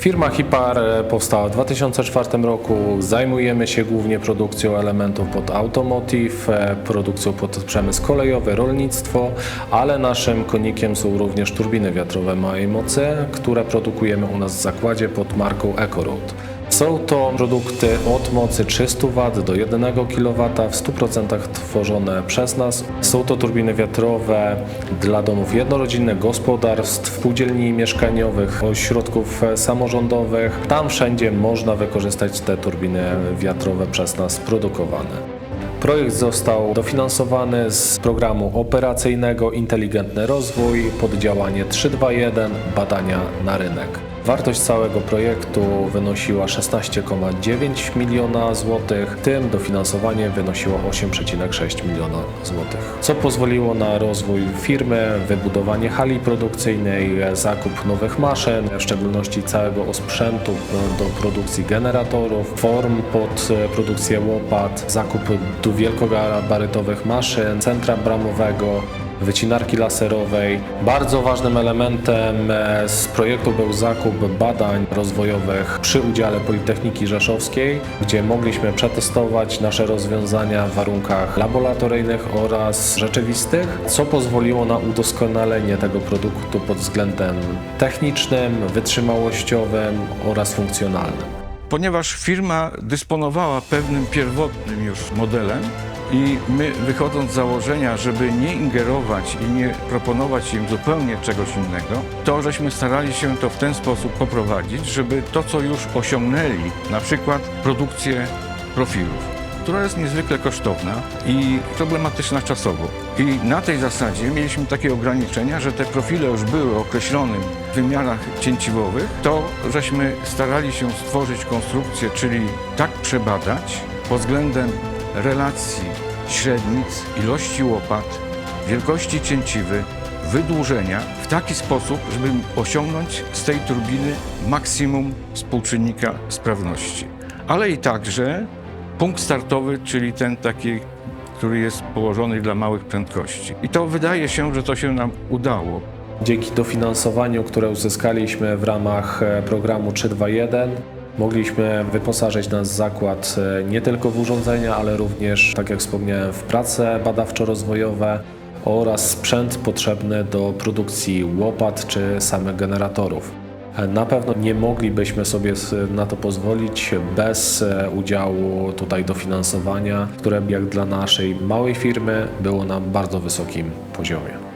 Firma Hipar e, powstała w 2004 roku. Zajmujemy się głównie produkcją elementów pod automotive, e, produkcją pod przemysł kolejowy, rolnictwo, ale naszym konikiem są również turbiny wiatrowe małej mocy, które produkujemy u nas w zakładzie pod marką EcoRoad. Są to produkty od mocy 300 W do 1 kW, w 100% tworzone przez nas. Są to turbiny wiatrowe dla domów jednorodzinnych, gospodarstw, spółdzielni mieszkaniowych, ośrodków samorządowych. Tam wszędzie można wykorzystać te turbiny wiatrowe przez nas produkowane. Projekt został dofinansowany z programu operacyjnego Inteligentny Rozwój, poddziałanie 321 Badania na rynek. Wartość całego projektu wynosiła 16,9 miliona złotych, tym dofinansowanie wynosiło 8,6 miliona złotych, co pozwoliło na rozwój firmy, wybudowanie hali produkcyjnej, zakup nowych maszyn, w szczególności całego osprzętu do produkcji generatorów, form pod produkcję łopat, zakup wielkogabarytowych maszyn, centra bramowego, wycinarki laserowej. Bardzo ważnym elementem e, z projektu był zakup badań rozwojowych przy udziale Politechniki Rzeszowskiej, gdzie mogliśmy przetestować nasze rozwiązania w warunkach laboratoryjnych oraz rzeczywistych, co pozwoliło na udoskonalenie tego produktu pod względem technicznym, wytrzymałościowym oraz funkcjonalnym. Ponieważ firma dysponowała pewnym pierwotnym już modelem i my wychodząc z założenia, żeby nie ingerować i nie proponować im zupełnie czegoś innego, to żeśmy starali się to w ten sposób poprowadzić, żeby to, co już osiągnęli, na przykład produkcję profilów, która jest niezwykle kosztowna i problematyczna czasowo. I na tej zasadzie mieliśmy takie ograniczenia, że te profile już były o określonych wymiarach cięciwowych, to żeśmy starali się stworzyć konstrukcję, czyli tak przebadać pod względem relacji średnic, ilości łopat, wielkości cięciwy, wydłużenia w taki sposób, żeby osiągnąć z tej turbiny maksimum współczynnika sprawności. Ale i także punkt startowy, czyli ten taki, który jest położony dla małych prędkości. I to wydaje się, że to się nam udało. Dzięki dofinansowaniu, które uzyskaliśmy w ramach e, programu 321, mogliśmy wyposażyć nasz zakład e, nie tylko w urządzenia, ale również, tak jak wspomniałem, w prace badawczo-rozwojowe oraz sprzęt potrzebny do produkcji łopat czy samych generatorów. E, Na pewno nie moglibyśmy sobie na to pozwolić bez e, udziału tutaj dofinansowania, które jak dla naszej małej firmy było na bardzo wysokim poziomie.